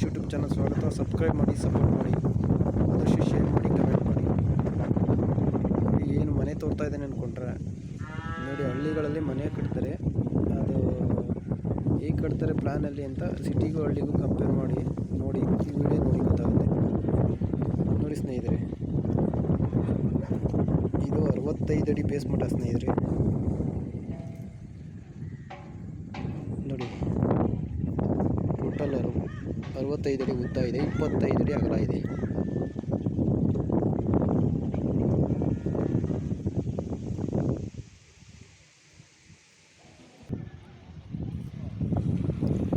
Ganesh YouTube channel ಸ್ವಾಗತ. Subscribe ಮಾಡಿ support ಮಾಡಿ. ಆದರ್ಶ ಶೇರ್ ಮಾಡಿ ಕಮೆಂಟ್ ಮಾಡಿ. ಏನು ಮನೆ ತೋರ್ತಾ ಇದ್ದೇನೆ ಅಂದ್ಕೊಂಡ್ರೆ ನೋಡಿ ಹಳ್ಳಿಗಳಲ್ಲಿ ಮನೆ ಕಟ್ತಾರೆ. ಅದು ಹೇಗೆ ಕಟ್ತಾರೆ ಪ್ಲ್ಯಾನಲ್ಲಿ ಅಂತ ಸಿಟಿಗೂ ಹಳ್ಳಿಗೂ ಕಂಪೇರ್ ಮಾಡಿ, ನೋಡಿ, ಈ ವಿಡಿಯೋ ನೋಡಿ ಗೊತ್ತಾಗುತ್ತೆ. ನೋಡಿ ಸ್ನೇಹಿತರೆ, ಇದು ಅರವತ್ತೈದು ಅಡಿ ಬೇಸ್ಮಠ ಸ್ನೇಹಿತರೆ. ಅರವತ್ತೈದು ಅಡಿ ಉದ್ದ ಇದೆ, ಇಪ್ಪತ್ತೈದು ಅಡಿ ಅಗಲ ಇದೆ.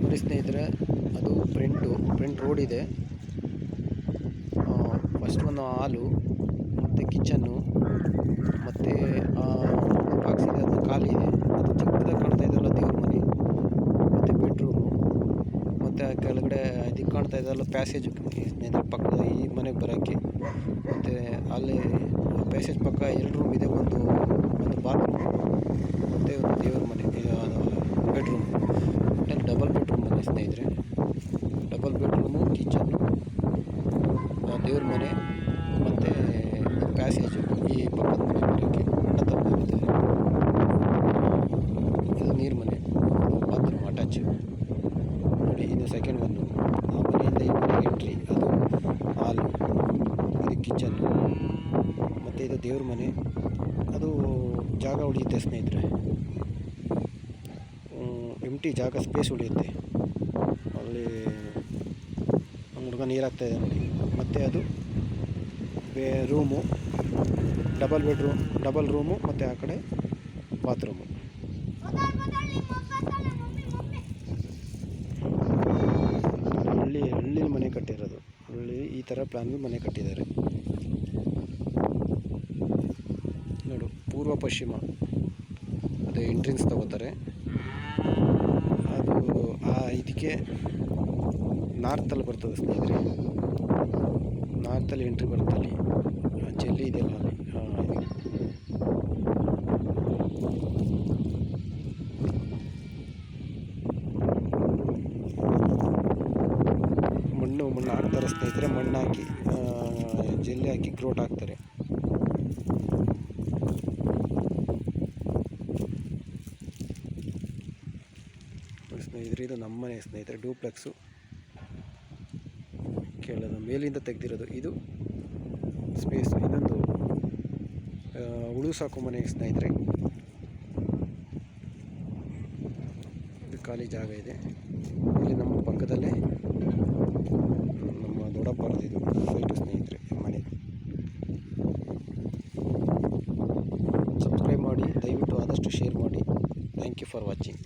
ನೋಡಿ ಸ್ನೇಹಿತರೆ, ಅದು ಫ್ರಂಟು, ಫ್ರಂಟ್ ರೋಡ್ ಇದೆ. ಫಸ್ಟ್ ಒಂದು ಹಾಲು, ಮತ್ತು ಕಿಚನ್ನು ಮತ್ತು ಬಾಕ್ಸ್ ಇದೆ ಅದು ಖಾಲಿ ಇದೆ ಅದು ಚಿಕ್ಕದಾಗಿ ಕಾಣ್ತಾ ಇದೆಯಲ್ಲ ದೇವ್ರ ಮನೆ ಮತ್ತು ಬೆಡ್ರೂಮು ಮತ್ತು ಕೆಳಗಡೆ ಇದಕ್ಕೆ ಕಾಣ್ತಾ ಇದೆಲ್ಲ ಪ್ಯಾಸೇಜ್ ಸ್ನೇಹಿತರೆ ಪಕ್ಕದ ಈ ಮನೆಗೆ ಬರೋಕ್ಕೆ. ಮತ್ತು ಅಲ್ಲಿ ಪ್ಯಾಸೇಜ್ ಪಕ್ಕ ಎರಡು ರೂಮ್ ಇದೆ, ಒಂದು ಒಂದು ಬಾತ್ರೂಮ್ ಮತ್ತು ಒಂದು ದೇವ್ರ ಮನೆ ಬೆಡ್ರೂಮ್ ಒಟ್ಟಲ್ಲಿ ಡಬಲ್ ಬೆಡ್ರೂಮ್ ಮನೆ ಸ್ನೇಹಿತರೆ. ಡಬಲ್ ಬೆಡ್ರೂಮು ಕಿಚನ್ನು ದೇವ್ರ ಮನೆ ಮತ್ತು ಪ್ಯಾಸೇಜು ಈ ಪಕ್ಕದ ಮನೆ ಬರೋಕ್ಕೆ ಅಣ್ಣ ತಗೊಂಡಿದ್ದಾರೆ ಇದು ನೀರು ಮನೆ ಬಾತ್ರೂಮ್ ಅಟ್ಯಾಚ್ ನೋಡಿ ಇದು ಸೆಕೆಂಡ್ ಒನ್ನು ಮನೆಯಿಂದ ಎಂಟ್ರಿ, ಅದು ಹಾಲು, ಇದು ಕಿಚನ್, ಮತ್ತು ಇದು ದೇವ್ರ ಮನೆ. ಅದು ಜಾಗ ಉಳಿಯುತ್ತೆ ಸ್ನೇಹಿತರೆ. ಎಂಟಿ ಜಾಗ ಸ್ಪೇಸ್ ಉಳಿಯುತ್ತೆ. ಅಲ್ಲಿ ಹುಡುಗ ನೀರು ಹಾಕ್ತಾಯಿದೆ ನೋಡಿ ಮತ್ತು ಅದು ಬೇ room double bedroom double room ಮತ್ತು ಆ ಕಡೆ ಬಾತ್ರೂಮು ಹಳ್ಳಿ ಹಳ್ಳಿ ಮನೆ ಕಟ್ಟಿರೋದು. ಹಳ್ಳಿ ಈ ಥರ ಪ್ಲ್ಯಾನ್ಗೆ ಮನೆ ಕಟ್ಟಿದ್ದಾರೆ. ನೋಡು, ಪೂರ್ವ ಪಶ್ಚಿಮ. ಅದು ಎಂಟ್ರೆನ್ಸ್ ತಗೋತಾರೆ. ಅದು ಆ ಇದಕ್ಕೆ ನಾರ್ತಲ್ಲಿ ಬರ್ತದೆ ಸ್ನೇಹಿತರೆ. ನಾರ್ತಲ್ಲಿ ಎಂಟ್ರಿ ಬರುತ್ತೆ ಅಲ್ಲಿ. ಆ ಜಲ್ಲಿ ಇದೆಯಲ್ಲ ಅಲ್ಲಿ. ಹಾಂ ಮಣ್ಣು ಮಣ್ಣು ಹಾಕ್ತಾರೆ ಸ್ನೇಹಿತರೆ, ಮಣ್ಣು ಹಾಕಿ ಜಲ್ಲಿ ಹಾಕಿ ಗ್ರೋಟ್ ಹಾಕ್ತಾರೆ ಸ್ನೇಹಿತರೆ, ಇದು ನಮ್ಮನೆ ಸ್ನೇಹಿತರೆ ಡೂಪ್ಲೆಕ್ಸು ಕೇಳೋದು ಮೇಲಿಂದ ತೆಗೆದಿರೋದು ಇದು. ಸ್ಪೇಸ್ ಇನ್ನೊಂದು ಹುಳು ಸಾಕು ಮನೆ ಸ್ನೇಹಿತರೆ. ಇದು ಖಾಲಿ ಜಾಗ ಇದೆ. ಇಲ್ಲಿ ನಮ್ಮ ಪಕ್ಕದಲ್ಲೇ ನಮ್ಮ ದೊಡ್ಡಪ್ಪರದ್ದು ಇದು ಫೈಟು ಸ್ನೇಹಿತರೆ ಮನೆ. ಸಬ್ಸ್ಕ್ರೈಬ್ ಮಾಡಿ, ದಯವಿಟ್ಟು ಆದಷ್ಟು ಶೇರ್ ಮಾಡಿ. Thank you for watching